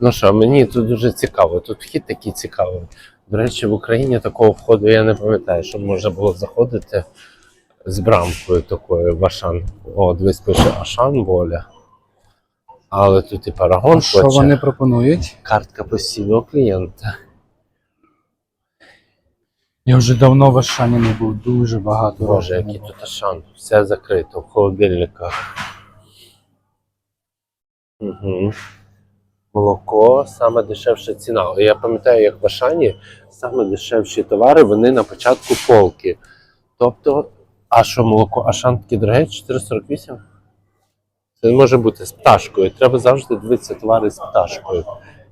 Ну що, мені тут дуже цікаво. Тут вхід такий цікавий. До речі, в Україні такого входу я не пам'ятаю, що можна було заходити з брамкою такою в Ашан. О, дивись, пише Ашан воля. Але тут і парагон Що хоче. вони пропонують? Картка постійного клієнта. Я вже давно в Ашані не був, дуже багато Боже, який тут Ашан. Все закрито в холодильниках. Угу. Молоко саме дешевша ціна. Я пам'ятаю, як в Ашані саме дешевші товари вони на початку полки. Тобто, а що молоко Ашан таке дороге? 4,48? Це не може бути з пташкою. Треба завжди дивитися товари з пташкою.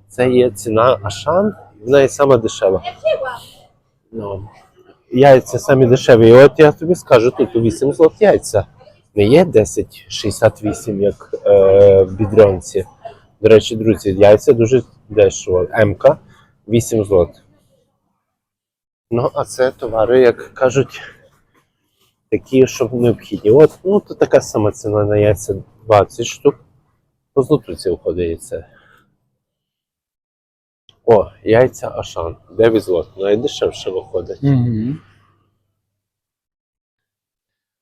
Це є ціна Ашан, вона є сама дешева. Ну, яйця самі дешеві. І от я тобі скажу, тут у 8 злот яйця. Не є 10,68, як е, в бідрянці. До речі, друзі, яйця дуже дешево. МК 8 злот. Ну, а це товари, як кажуть, такі, що необхідні. От, ну, то така сама ціна на яйця 20 штук. По злоту це входить яйце. О, яйця Ашан. 9 злот. Найдешевше виходить.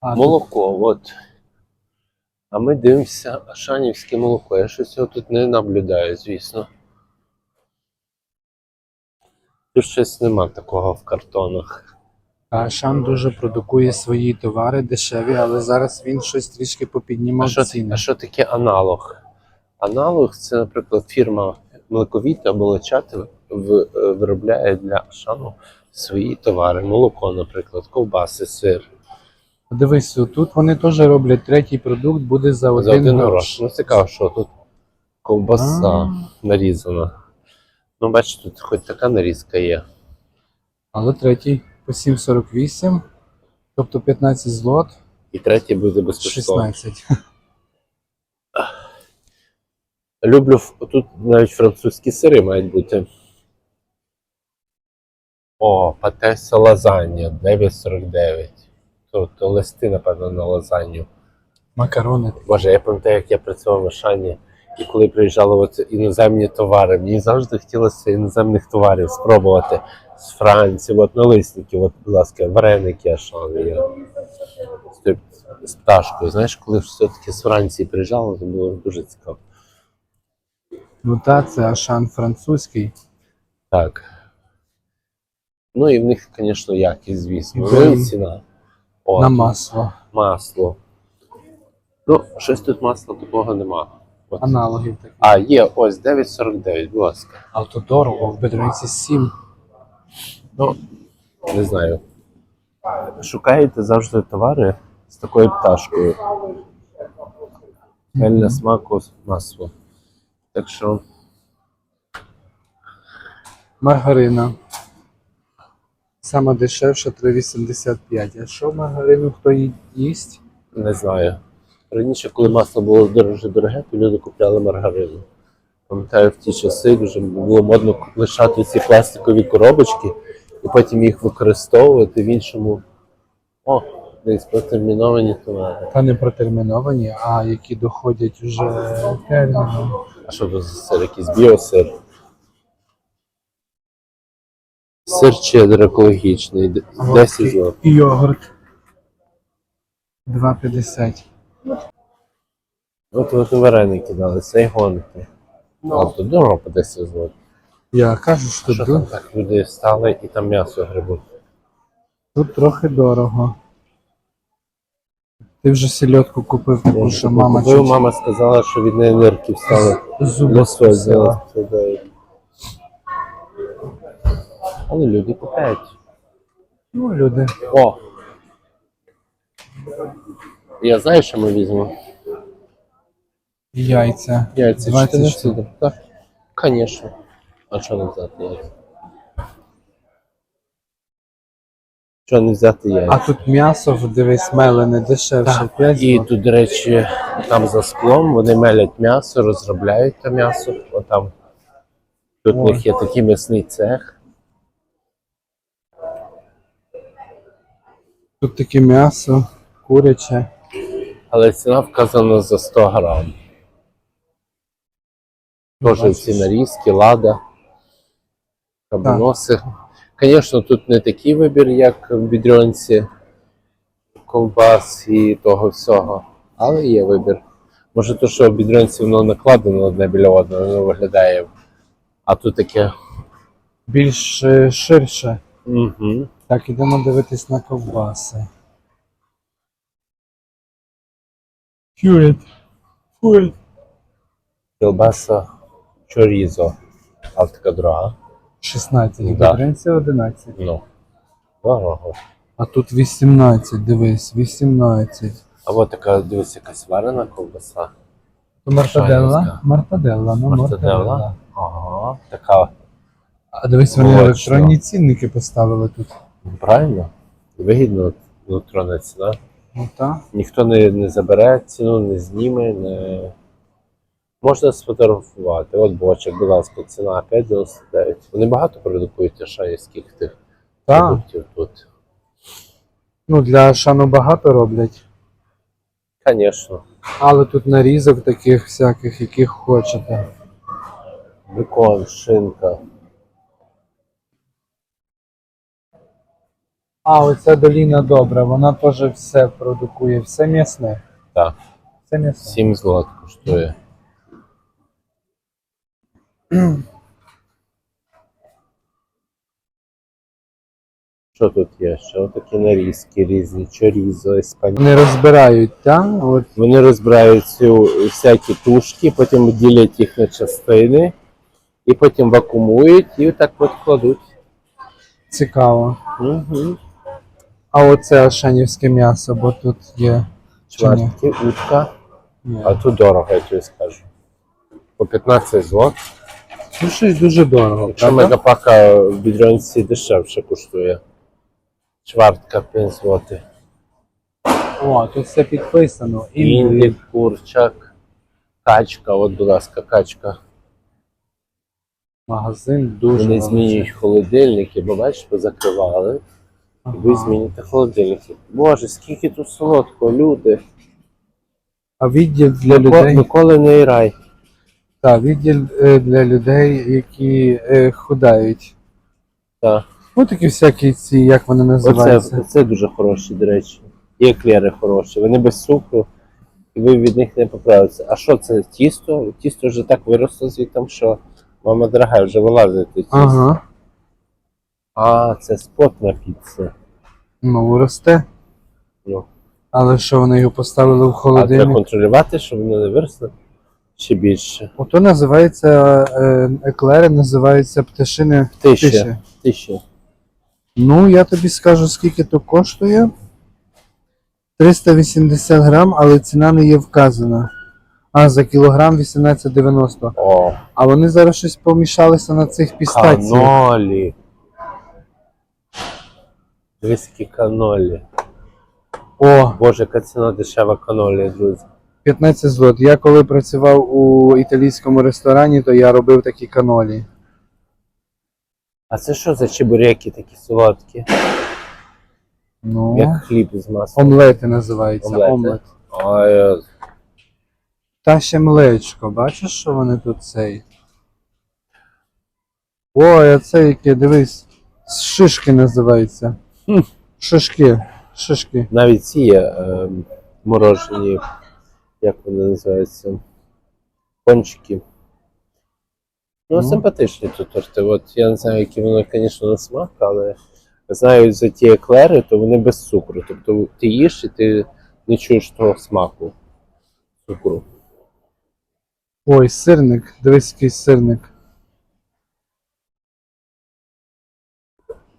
А, Молоко, от. А ми дивимося Ашанівське молоко. Я щось його тут не наблюдаю, звісно. Тут щось нема такого в картонах. Ашан дуже продукує свої товари дешеві, але зараз він щось трішки А що, ціни. а що таке аналог? Аналог це, наприклад, фірма Млековіта або Лечати виробляє для Ашану свої товари. Молоко, наприклад, ковбаси, сир. Дивись, тут вони теж роблять третій продукт, буде за За один, один грош. Ну цікаво, що тут ковбаса А. нарізана. Ну, бачите, тут хоч така нарізка є. Але третій по 7,48, тобто 15 злот, І третій буде безкоштовно. 16. Люблю тут навіть французькі сири мають бути. О, патеса лазанья 9,49. Тобто листи, напевно, на лазанью. Макарони. Боже, я пам'ятаю, як я працював в Ашані, і коли приїжджали от іноземні товари, мені завжди хотілося іноземних товарів спробувати з Франції, от налисників, от, будь ласка, вареники Ашан є. З З пташкою. Знаєш, коли все-таки з Франції приїжджали, то було дуже цікаво. Ну та це Ашан французький. Так. Ну і в них, звісно, якість, звісно. Ну і ціна. О, на масло. масло. Ну, щось тут масла такого нема. От. Аналогів таких. А, є, ось 9,49, будь ласка. А то дорого, в бедриці 7. Ну, не знаю. Шукаєте завжди товари з такою пташкою. Мельне смаку масло. Так що, Маргарина. Сама дешевша 3,85. А що маргарину хто їсть? не знаю. Раніше, коли масло було дуже дороге, то люди купляли маргарину. Пам'ятаю, в ті часи дуже було модно лишати ці пластикові коробочки і потім їх використовувати в іншому. О, десь протерміновані товари. Та не протерміновані, а які доходять вже терміном. А що сир? Якийсь біосир? Сир чеддер екологічний, 10 злот. І йогурт. 2,50. От от вареники дали, цей гонки. А тут дорого по 10 злот. Я кажу, що Що тут, там так люди стали і там м'ясо грибуть. тут трохи дорого. Ти вже сільотку купив, тому що мама купив, чуть мама сказала, що від неї нирки встали. зуби Лосось скусила. зараз Але люди купляють. Ну, люди. О! Я знаю, що ми візьмемо. Яйця. Яйця 20 14 штук. штук. Так, звісно. А що не взяти яйця? Що не взяти яйця? А тут м'ясо, дивись, мелене дешевше. Так, 5 І тут, до речі, там за склом вони мелять м'ясо, розробляють те м'ясо. Отам. Тут у них є такий м'ясний цех. Тут таке м'ясо, куряче. Але ціна вказана за 100 грам. Бачиш? ці нарізки, лада, кабаноси. Звісно, тут не такий вибір, як в бідрьонці, ковбас і того всього, але є вибір. Може, то, що в бідрьонці воно накладено одне біля одного, воно виглядає. А тут таке. Більш е, ширше. Угу. Так, ідемо дивитись на ковбаси. Фюрет. Фюрет. Кілбаса чорізо. Але така дорога. 16, Да. гібринці 11. Ну. Дорого. А тут 18, дивись, 18. А от така, дивись, якась варена ковбаса. То мартаделла? Мартаделла, ну Мартаделла. мартаделла. Ага. Така. А дивись, вони електронні цінники поставили тут. Правильно? Вигідно електронна ціна. Ну так. Ніхто не, не забере ціну, не зніме, не. Можна сфотографувати. От бочок, будь ласка, ціна 5,99. Вони багато продукують шаївських тих Так. продуктів тут. Ну, для шану багато роблять. Звісно. Але тут нарізок таких всяких, яких хочете. Бекон, шинка. А, оця доліна добра, вона теж все продукує, все м'ясне. Так. Все м'ясне. 7 злот коштує. Що тут є? Що такі нарізки різні, чорізо, іспанське. Вони розбирають, так? От Вони розбирають цю всякі тушки, потім ділять їх на частини, і потім вакуумують і так от кладуть. цікаво. Угу. А оце ашанівське м'ясо, бо тут є. Чи ні? Чвертки, утка. Ні. А тут дорого, я тобі скажу. По 15 злот. Ну, щось дуже дорого. Якщо правда? мегапака в бідрянці дешевше коштує. Чвартка 5 злотих. О, тут все підписано. Індик, курчак, качка, от, будь ласка, качка. Магазин дуже. Вони великий. змінюють холодильники, бо бачиш, позакривали. І ви Ага. зміните холодильники. Боже, скільки тут солодкого, люди. А відділ для Мико- людей. Миколи не рай. Так, відділ е, для людей, які е, худають. Так. Ну такі всякі ці, як вони Оце, називаються. оце дуже хороші, до речі. І еклери хороші. Вони без цукру, і ви від них не поправитеся. А що це? Тісто? Тісто вже так виросло звідти, що мама дорога вже вилазить тісто. Ага. А, це спотна піца. Ну, росте. Ну. Але що вони його поставили в А треба контролювати, щоб воно не виросло ще більше. Ото називається е, еклери, називаються пташини Тисяча. тиші. Ну, я тобі скажу, скільки то коштує. 380 грам, але ціна не є вказана. А, за кілограм 18,90. О, А вони зараз щось помішалися на цих пістаціях. канолі. Дивись, які канолі. О, Боже, яка ціна дешева канолі, друзі. 15 злот. Я коли працював у італійському ресторані, то я робив такі канолі. А це що за чебуреки такі солодкі? Ну, Як хліб з маслом. омлети називаються. Омлети. Омлет. Ой, Та ще млечко, бачиш, що вони тут цей. Ой, а це яке, дивись, шишки називається. Шишки. Шишки. навіть ці є е, морожені, як вони називаються, пончики. Ну, Ну. симпатичні тут торти. От я не знаю, які вони, звісно, на смак, але знаю за ті еклери, то вони без цукру. Тобто ти їш і ти не чуєш того смаку цукру. Ой, сирник. Дивись, який сирник.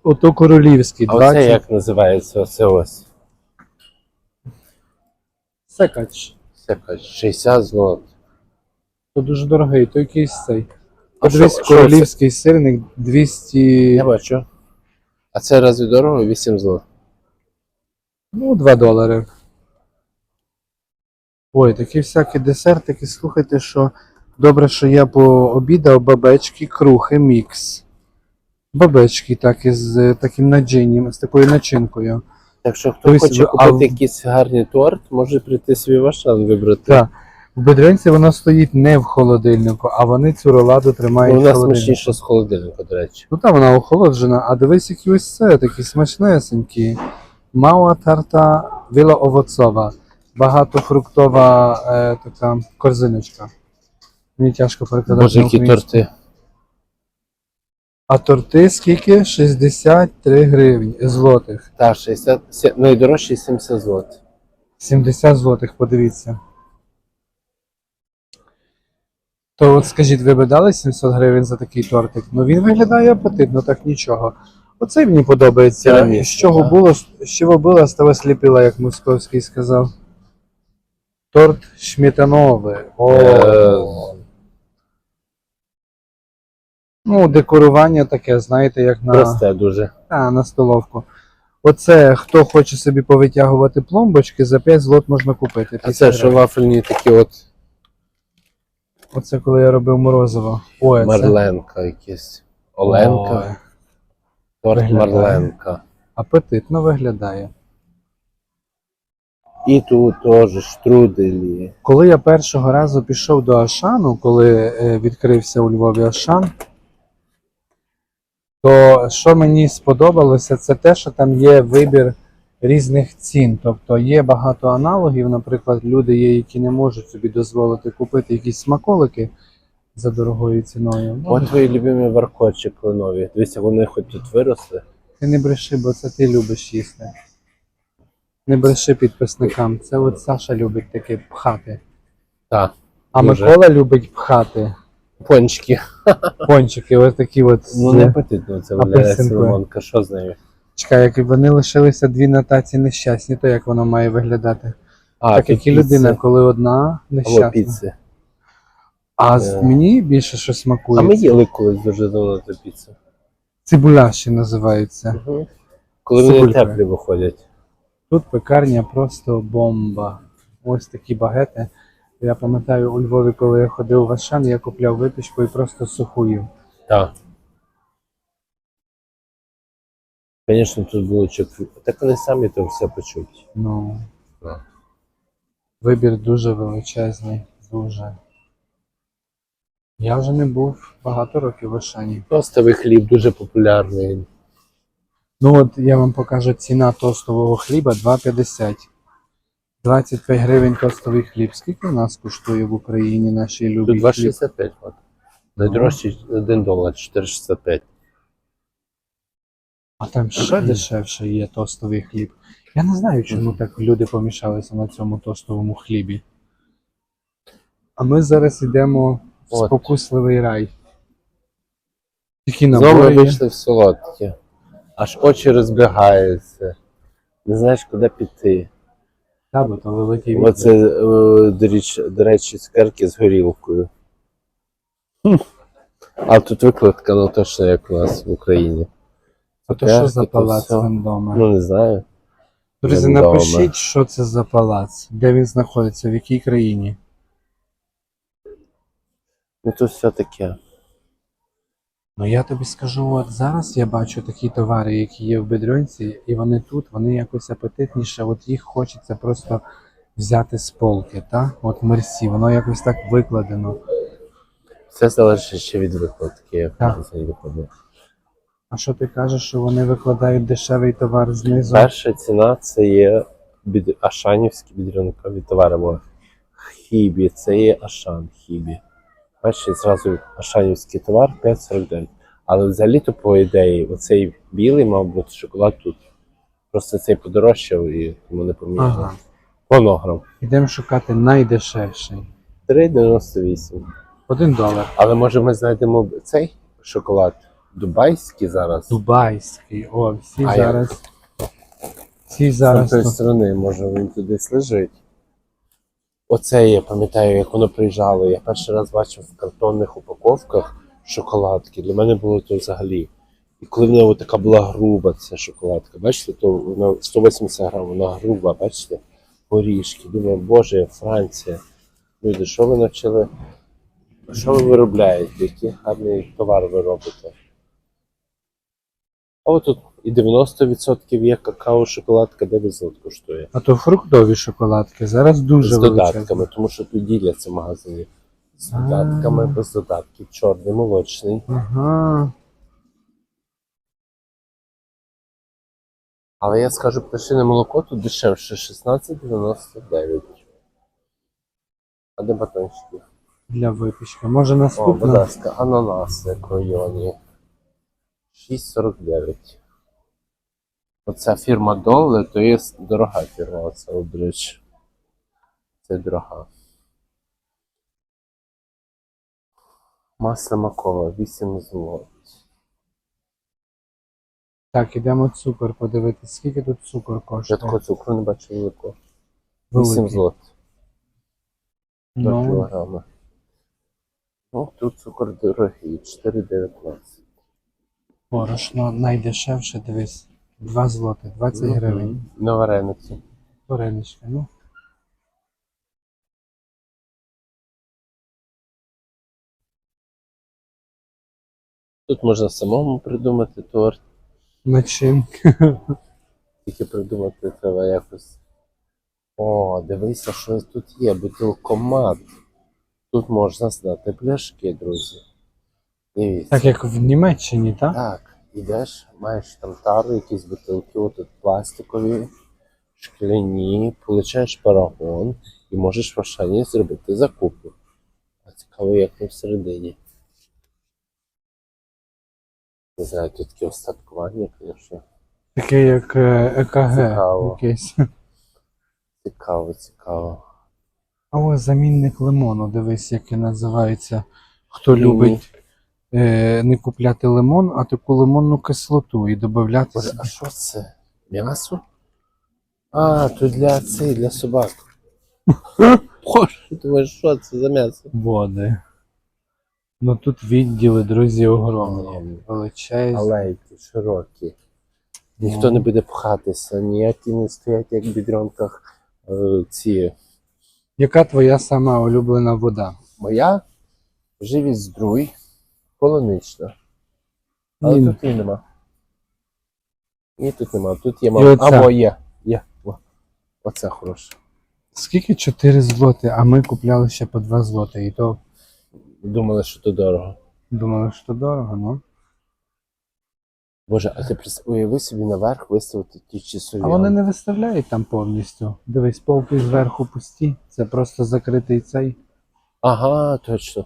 Ото королівський, А оце як називається? Оце ось. Секач. Це якась 60 злот. То дуже дорогий, то якийсь цей. А А дивись, що- що королівський сирник 200. Я бачу. А це разве дорого? 8 злот. Ну, 2 долари. Ой, такі всякі десертики. Слухайте, що добре, що я пообідав бабечки, крухи, мікс. Бабечки, так, із е, таким наджинням, з такою начинкою. Так що хто Тобто, хоче а купити якийсь гарний торт, може прийти свій вашан вибрати. Так. В бедренці вона стоїть не в холодильнику, а вони цю роладу тримають Ну, вона холодильнику. смачніша з холодильника, до речі. Ну там вона охолоджена, а дивись, які ось це, такі смачнесенькі. Мала тарта вілоовоцова, багатофруктова е, така корзиночка. Мені тяжко перекладати. Боже, на які українську. торти. А торти скільки? 63 гривні злотих. Та, 60, сі- найдорожчі 70 злотих. 70 злотих, подивіться. То от скажіть, ви би дали 700 гривень за такий тортик? Ну він виглядає апетитно, так нічого. Оцей мені подобається. Тірамісу, З чого було, з чого було, з того сліпила, як Московський сказав. Торт шмітановий. О, Е, ну, декорування таке, знаєте, як на. Просте дуже. А, на столовку. Оце, хто хоче собі повитягувати пломбочки, за 5 злот можна купити. А це що вафельні такі от Оце коли я робив морозиво. Ой, це... Марленка якісь. Оленка. Ой, Торт Виглядає. Марленка. апетитно виглядає. І тут теж штруделі. Коли я першого разу пішов до Ашану, коли е, відкрився у Львові Ашан, то що мені сподобалося, це те, що там є вибір різних цін. Тобто є багато аналогів. Наприклад, люди є, які не можуть собі дозволити купити якісь смаколики за дорогою ціною. От твої любимі варкочі кленові. Дивіться, вони хоч тут виросли. Ти не бреши, бо це ти любиш їсти. Не бреши підписникам. Це от Саша любить таке пхати. Так. А Дуже. Микола любить пхати. Пончики. Пончики, ось такі от. Ну не апетитно це виглядає апельсинкою. Соломонка. Що з нею? Чекай, як вони лишилися дві на таці нещасні, то як воно має виглядати? А, так як і людина, коли одна Або нещасна. піци. А з Е. мені більше що смакує. А ми їли колись дуже давно ту піцу. Цибуляші називаються. Угу. Коли вони теплі виходять. Тут пекарня просто бомба. Ось такі багети. Я пам'ятаю у Львові, коли я ходив в Ашан, я купляв випічку і просто суху їв. Так. Звісно, тут було чок. Так вони самі то все почуть. Ну, Так. вибір дуже величезний, дуже. Я вже не був багато років в Ашані. Тостовий хліб дуже популярний. Ну от я вам покажу ціна тостового хліба 2,50. 25 гривень тостовий хліб. Скільки у нас коштує в Україні нашій Тут 2,65. от. Найдорожчий 1 долар, 4,65. А там ще дешевше є тостовий хліб. Я не знаю, чому так люди помішалися на цьому тостовому хлібі. А ми зараз йдемо в От. спокусливий рай. Такі Знову ми є. вийшли в солодке. Аж очі розбігаються. Не знаєш, куди піти. Та, бо то великий вибір. Оце, е, до речі, до речі, цукерки з горілкою. Хм. А тут викладка, ну точно як у нас в Україні. А то що за палац все. вдома? Ну не знаю. Друзі, напишіть, що це за палац, де він знаходиться, в якій країні. Ну тут все таке. Ну я тобі скажу, от зараз я бачу такі товари, які є в бедренці, і вони тут, вони якось апетитніше, от їх хочеться просто взяти з полки, та? От мерсі, воно якось так викладено. Все залежить ще від викладки, як Так. це викладає. А що ти кажеш, що вони викладають дешевий товар знизу? Перша ціна це є бід... ашанівські бідрянкові товари. Бо хібі, це є ашан хібі. Перший зразу ашанівський товар 5,49. Але взагалі-то, по ідеї, оцей білий мав бути шоколад тут. Просто цей подорожчав і йому не помітили. Ага. Монограм. Йдемо шукати найдешевший. 3,98. Один долар. Але може ми знайдемо цей шоколад дубайський зараз. Дубайський. О, всі А зараз. Всі зараз. тої тут. сторони, може він туди лежить. Оце я пам'ятаю, як воно приїжджало. Я перший раз бачив в картонних упаковках шоколадки. Для мене було то взагалі. І коли в нього така була груба ця шоколадка, бачите, то вона 180 грам, вона груба, бачите, горішки. Думаю, боже, Франція. Люди, що ви навчили? Що ви виробляєте? Який гарний товар ви робите? А от тут і 90% є какао, шоколадка 9 злот коштує. А то фруктові шоколадки. Зараз дуже з величезні. додатками, тому що тут діляться в магазині. З додатками, без додатків, чорний, молочний. Ага. Але я скажу, пташине молоко тут дешевше 16,99. А де батончики? Для випічки. Може О, будь наступна? ласка, ананаси кройоні. 6,49. Оця фірма Доле, то є дорога фірма, оце, до. Це дорога. Масло макове, 8 злот. Так, ідемо цукор подивитися. Скільки тут цукор коштує? Я такого цукру не бачив великого. 8 Великий. злот до Ну, кілограма. Ну, тут цукор дорогий, 4,19. борошно найдешевше, дивись. 2 злоти, 20 гривень. Мгм. На варениці. Вареничка, ну. Тут можна самому придумати торт, Начинки. тільки придумати треба якось. О, дивися, що тут є, бутилкомат. Тут можна здати пляшки, друзі. Дивіться. Так як в Німеччині, так? Так, ідеш, маєш там тару, якісь бутилки, отут пластикові, шкляні, получаєш парагон і можеш в Ашані зробити закупи. А цікаво, як там всередині. Не знаю, тут таке остаткування, звісно. Таке як е, ЕКГ Цікаво. якесь. Цікаво, цікаво. А ось замінник лимону, дивись, який називається. Хто любить не купляти лимон, а таку лимонну кислоту і додати а що це? М'ясо? А, тут для цей, для собак. Боже, думаєш, що це за м'ясо? води. Ну тут відділи, друзі, огромні. Величезні. алейки широкі. Ніхто не буде пхатися, ніякі не стоять, як в бідрянках е, ці. Яка твоя сама улюблена вода? Моя живість здруй, полунична. Але Ні. тут її нема. Ні, тут нема. Тут є І мало. оця. Або є. Є. О, Оце хороше. Скільки 4 злоти, а ми купляли ще по 2 злоти. І то Думали, що то дорого. думали, що дорого, ну. Боже, а ти прис- уяви собі наверх виставити ті часові. А вони не виставляють там повністю. Дивись, полки зверху пусті. Це просто закритий цей. Ага, точно.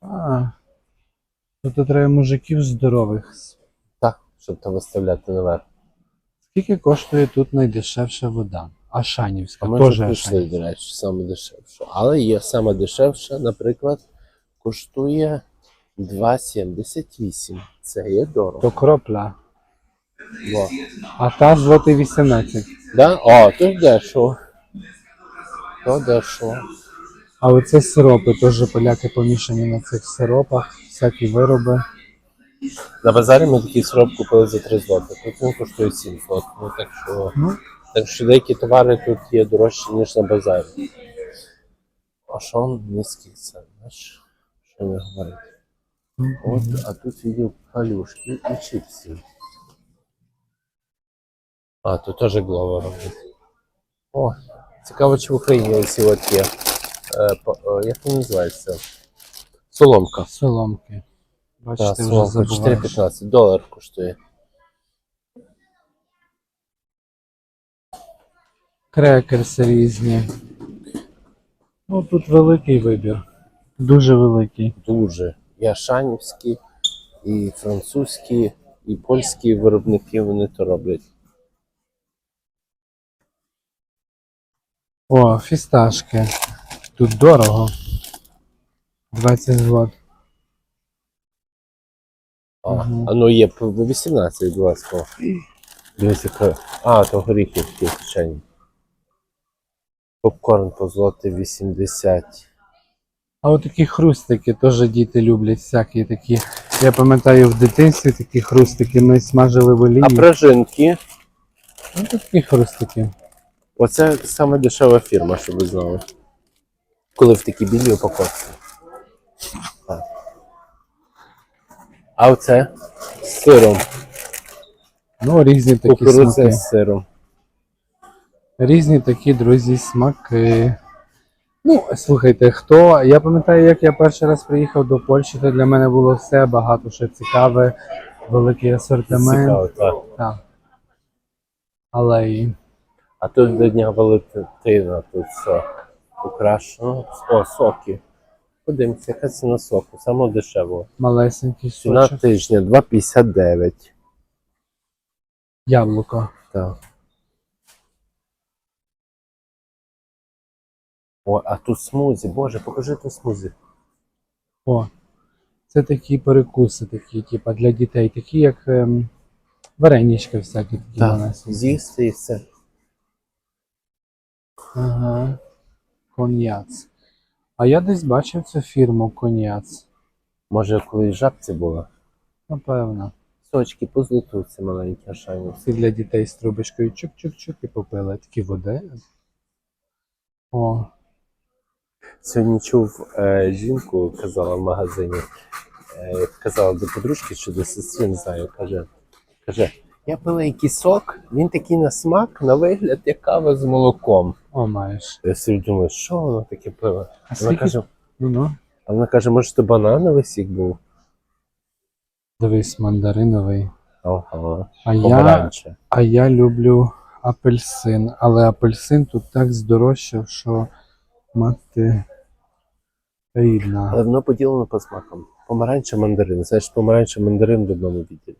А. То тут треба мужиків здорових. Так, щоб там виставляти наверх. Скільки коштує тут найдешевша вода? Ашанівська, А ми вже прийшли, до речі, саме дешевше. Але є саме дешевше, наприклад, коштує 2,78. Це є дорого. То кропля. Во. А та злотий 18. Да? О, тут дешево. То дешево. А оце сиропи, теж поляки помішані на цих сиропах, всякі вироби. На базарі ми такий сироп купили за 3 злоти. Тут він коштує 7 злот. Ну, так, що, Ну, так що деякі товари тут є дорожчі, ніж на базарі. А що он низьких цен, знаєш? Що не говорить? От, а тут видел калюшки і чипси. А, тут теж глава робить. О, цікаво, чи в Україні ці от є. Е, е, як вони називаються? Соломка. соломки. Бачите, вже соломка забуваєш. 4,15 долар коштує. Крекерси різні. Ну тут великий вибір. Дуже великий. Дуже. І ашанівські, і французькі, і польські виробники вони то роблять. О, фісташки. Тут дорого. 20 злот. А, Мгм. а ну є по 18, будь ласка. Дивись, яка. А, то горіхи такі звичайні. Попкорн по злоти 80. А от такі хрустики теж діти люблять всякі такі. Я пам'ятаю в дитинстві такі хрустики ми смажили в олії. А пружинки. Ну, такі хрустики. Оце саме дешева фірма, щоб ви знали. Коли в такій білій упаковці. А оце з сиром. Ну, різні такі Кукурудза смаки. з сиром. Різні такі, друзі, смаки. Ну, слухайте, хто. Я пам'ятаю, як я перший раз приїхав до Польщі, то для мене було все багато що цікаве, великий асортимент. Цікаво, так. Так. Але і А тут до Дня Валентина, тут все украшено. О, соки. Подивимося, яка ціна соку, саме дешево. малесенький Ціна сочок. тижня 2,59. Яблуко. Так. О, а тут смузі, боже, покажи ту смузі. О, це такі перекуси, такі, типа для дітей, такі як ем, варенички всякі такі Так, малесенькі. з'їсти і все. Ага. Коньяц. А я десь бачив цю фірму Коньяц. Може, колись в жабці була. Напевно. Сочки позлутуться маленькі ашані. Всі для дітей з трубочкою чук-чук-чук і попили. Такі води. О, Сьогодні чув е, жінку, казала в магазині, е, казала до подружки чи до сестри, не знаю, каже, каже, я пила якийсь сок, він такий на смак, на вигляд, як кава з молоком. о, маєш. Я собі думаю, що воно таке пиво? А Вона скільки? каже, Ну ну. а вона каже, може, це банановий сік був? Дивись, мандариновий. Ага. А я, Помаранче. а я люблю апельсин, але апельсин тут так здорожчав, що мати рідна. Але воно поділено по смакам. Помаранче мандарин. Знаєш, помаранче мандарин в одному відділі.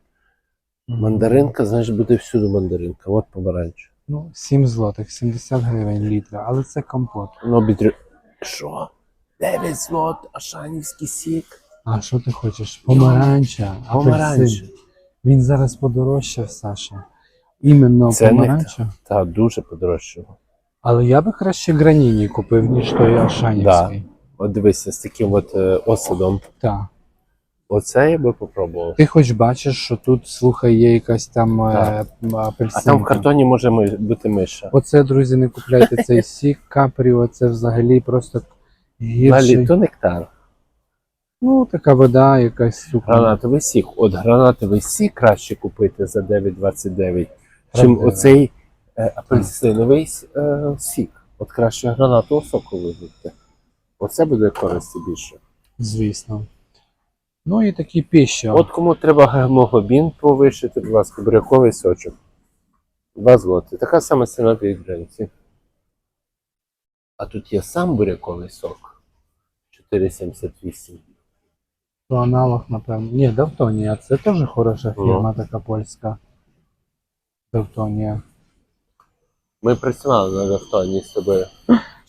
Мандаринка, знаєш, буде всюди мандаринка. От помаранче. Ну, 7 злотих, 70 гривень літра, але це компот. Ну, бідрю. Що? 9 злот, ашанівський сік. А що ти хочеш? Помаранча, Помаранче. апельсин. Він зараз подорожчав, Саша. Іменно Це помаранча. Та дуже подорожчало. Але я би краще граніні купив, ніж той Ашанівський. От дивися, з таким от е, осадом. Так. Оце я би попробував. Ти хоч бачиш, що тут, слухай, є якась там е, апельсинка. А там в картоні може ми- бути миша. Оце, друзі, не купляйте цей сік, капріо, це взагалі просто гірший. Далі то нектар. Ну, така вода, якась сука. Гранатовий сік. От гранатовий сік краще купити за 9,29, чим оцей е, апельсиновий с- е, сік. От краще гранатового соку випити. Оце буде користі більше. Звісно. Ну і такі піші. От кому треба гемоглобін повищити, будь ласка, буряковий сочок. 2 злоти. Така сама ціна в гранці. А тут є сам буряковий сок. 4,78. То аналог, напевно. Ні, Давтонія, це теж хороша Ну. фірма, така польська. Давтонія. Ми працювали на Гафтоні з тобою.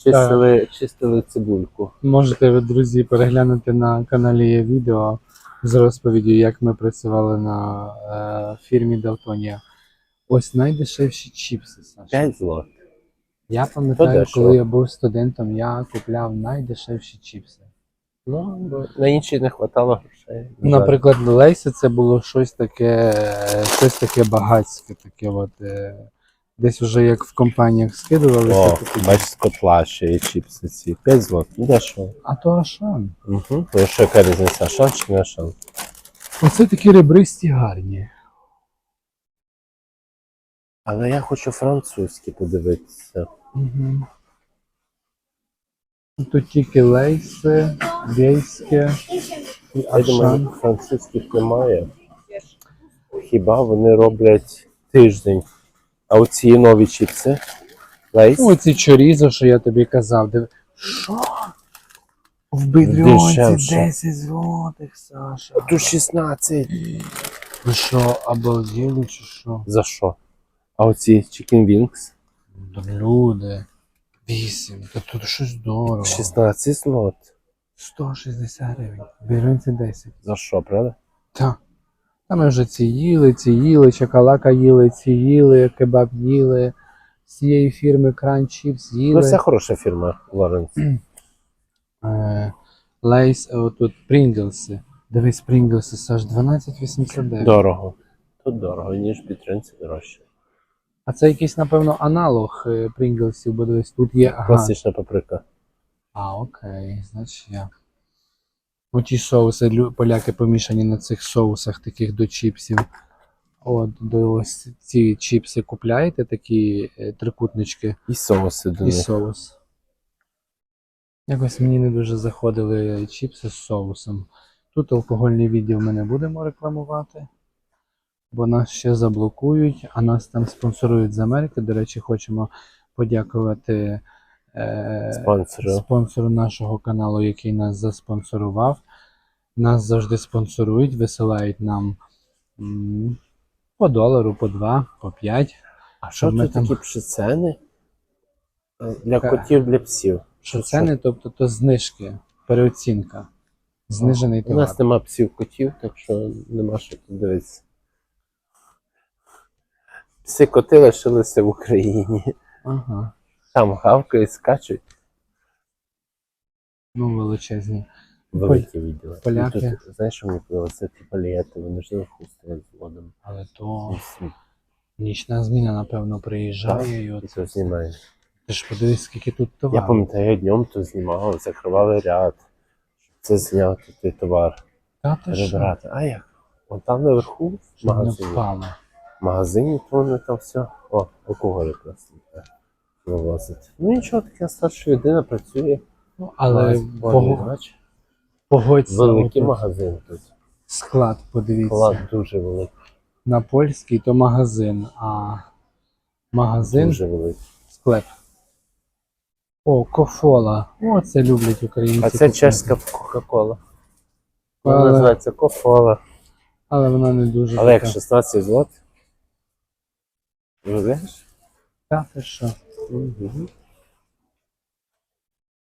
Чистили, чистили цибульку. Можете ви, друзі, переглянути на каналі є відео з розповіддю, як ми працювали на е, фірмі Давтонія. Ось найдешевші чіпси, Саша. 5 злот. Я пам'ятаю, коли я був студентом, я купляв найдешевші чіпси. Ну, бо на інші не вистачало грошей. Наприклад, Лейси це було щось таке, щось таке багатське, таке от. е, Десь вже як в компаніях скидувалися. О, такі. бач, з котла ще є чіпси ці. 5 злот. Ну, дешево. А то Ашан. Угу. Ну, що яка різниця? Ашан чи не ашан? Оце такі ребристі гарні. Але я хочу французькі подивитися. Угу. Тут тільки лейси, вейське Я думаю, французьких немає. Хіба вони роблять тиждень. А оці нові чіпси? Лейс? Ну, оці чорізо, що я тобі казав. Див... Що? В Дешевше. 10 злотих, Саша. Тут 16. Ви що, обалділи чи що? За що? А оці Chicken Wings? Люди. 8. Та тут щось дорого. 16 злот. 160 гривень. Бедрянці 10. За що, правда? Так. Та ми вже ці їли, ці їли, чакалака їли, ці їли, кебаб їли. З цієї фірми Crunch Chips їли. Ну, це хороша фірма, Лоренс. Е, Лейс, отут Прінглси. Дивись, Прінглси, Саш, 12,89. Дорого. Тут дорого, ніж підтримці дорожче. А це якийсь, напевно, аналог е, Прінглсів, бо дивись, тут є. Ага. Класична паприка. А, окей, значить я. Оті соуси, поляки помішані на цих соусах, таких до чіпсів. От, до ось ці чіпси купляєте, такі е, трикутнички І соуси до і соус. Якось мені не дуже заходили чіпси з соусом. Тут алкогольний відділ ми не будемо рекламувати, бо нас ще заблокують, а нас там спонсорують з Америки. До речі, хочемо подякувати е, Спонсору. спонсору нашого каналу, який нас заспонсорував. Нас завжди спонсорують, висилають нам м, по долару, по два, по п'ять. А що тут там- такі ціни? Для Ка- котів, для псів. Що це не, тобто то знижки, переоцінка. Знижений У товар. нас нема псів котів, так що нема що тут дивитися. Пси коти лишилися в Україні. Ага. Там гавкають, скачуть. Ну, величезні. Великі відділи. поляки. І Тут, знаєш, що мені подобається? Ті палієти, вони ж наверху стоять з водом. Але то нічна зміна, напевно, приїжджає. І І от то знімають. ти ж подивись, скільки тут Я товару. пам'ятаю, днем то знімав, закривали ряд, щоб це зняти той товар, Та ти що? А як? Вон там наверху в Щоб не магазині. впало. В магазині то вони там все. О, алкоголь якраз не вивозить. Ну нічого, така старша людина працює. Ну, але пого- погодься, великий отут магазин тут. склад, подивіться. Склад дуже великий. На польський то магазин, а магазин Дуже великий. склеп. О, кофола. О, це люблять українці. А це купити. чеська Кока-Кола. Вона Але- називається Кофола. Але вона не дуже. Але як така. 16 злот. Розумієш? Та ти що?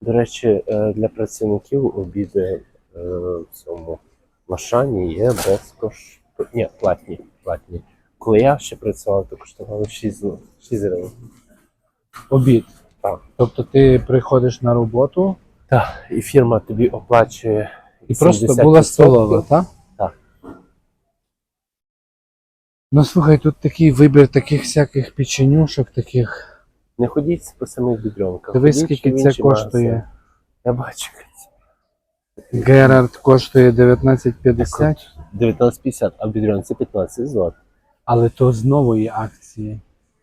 До речі, е, для працівників обіди е, в цьому Машані є безкоштовні. Ні, платні. платні. Коли я ще працював, то коштувало 6 6 гривень. Обід. Так. Тобто ти приходиш на роботу Так, і фірма тобі оплачує. і просто 70%. була столова, так? Так. Ну слухай, тут такий вибір таких всяких печенюшок, таких. Не ходіть по самих бідренках. Дивись, ходіть скільки це коштує. Я бачу. Герард коштує 19,50, 19,50, а в бідренці 15 злот. але то з нової акції.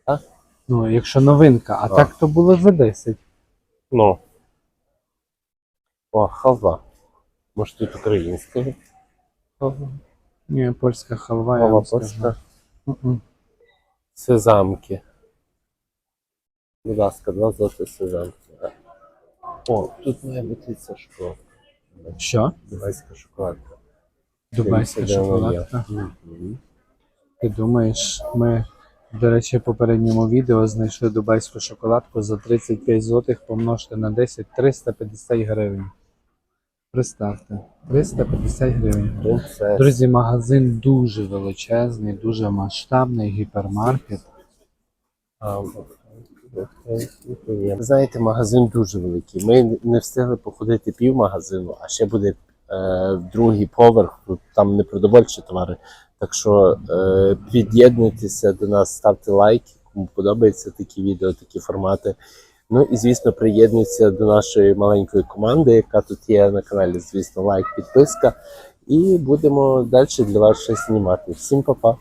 Так? Ну, якщо новинка, а А. так то було за 10. Ну. О, халва. Може тут українська? Ні, польська халва, я Халва вам скажу. польська. Мгм. Сезамки. Будь ласка, два злоти сезамки. О, тут має бути ця шоколадка. Що? Дубайська шоколадка. Дубайська шоколадка. Мгм. Ти думаєш, ми, до речі, в попередньому відео знайшли дубайську шоколадку за 35 злотих помножити на 10 350 гривень. Представте, 350 гривень. Принцес. Друзі, магазин дуже величезний, дуже масштабний гіпермаркет. А. Знаєте, магазин дуже великий. Ми не встигли походити пів магазину, а ще буде е, другий поверх. Там не продовольчі товари. Так що е, під'єднуйтеся до нас, ставте лайки, кому подобаються такі відео, такі формати. Ну і звісно, приєднуйтеся до нашої маленької команди, яка тут є на каналі. Звісно, лайк, підписка. І будемо далі для вас щось знімати. Всім па-па!